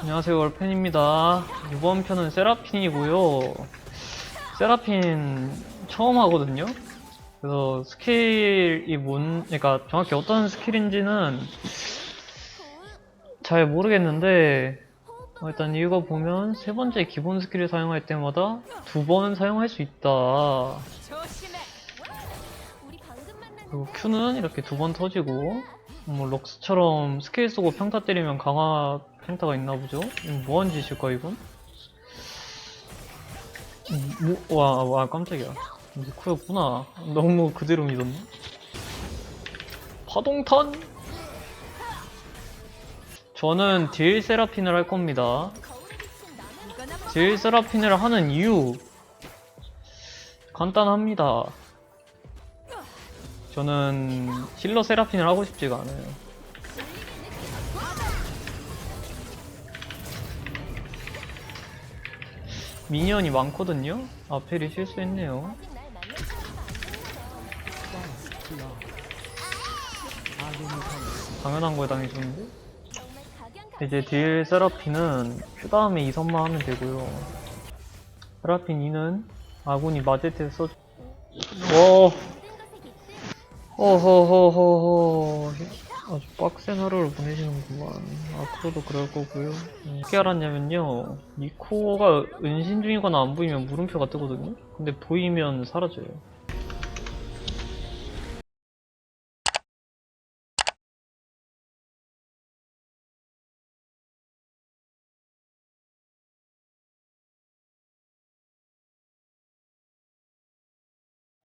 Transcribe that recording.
안녕하세요 월펜입니다. 이번 편은 세라핀이고요. 세라핀 처음 하거든요. 그래서 스킬이 뭔 그러니까 정확히 어떤 스킬인지는 잘 모르겠는데 어, 일단 이거 보면 세 번째 기본 스킬을 사용할 때마다 두 번 사용할 수 있다. 그리고 Q는 이렇게 두 번 터지고 뭐 럭스처럼 스킬 쏘고 평타 때리면 강화 평타가 있나 보죠? 뭐한 짓일까 이건? 음, 뭐, 와, 와 깜짝이야 미쿠였구나 너무 그대로 믿었네 파동탄 저는 딜 세라핀을 할 겁니다 딜 세라핀을 하는 이유 간단합니다. 저는 힐러 세라핀을 하고 싶지가 않아요. 미니언이 많거든요? 아펠이 실수했네요. 당연한 거에 당해주는데? 이제 딜 세라핀은 Q 다음에 2선만 하면 되고요. 세라핀 2는 아군이 마제트에 써. 와. 어허허허허. 아주 빡센 하루를 보내시는구만. 앞으로도 그럴 거고요. 음, 어떻게 알았냐면요. 니코가 은신 중이거나 안 보이면 물음표가 뜨거든요? 근데 보이면 사라져요.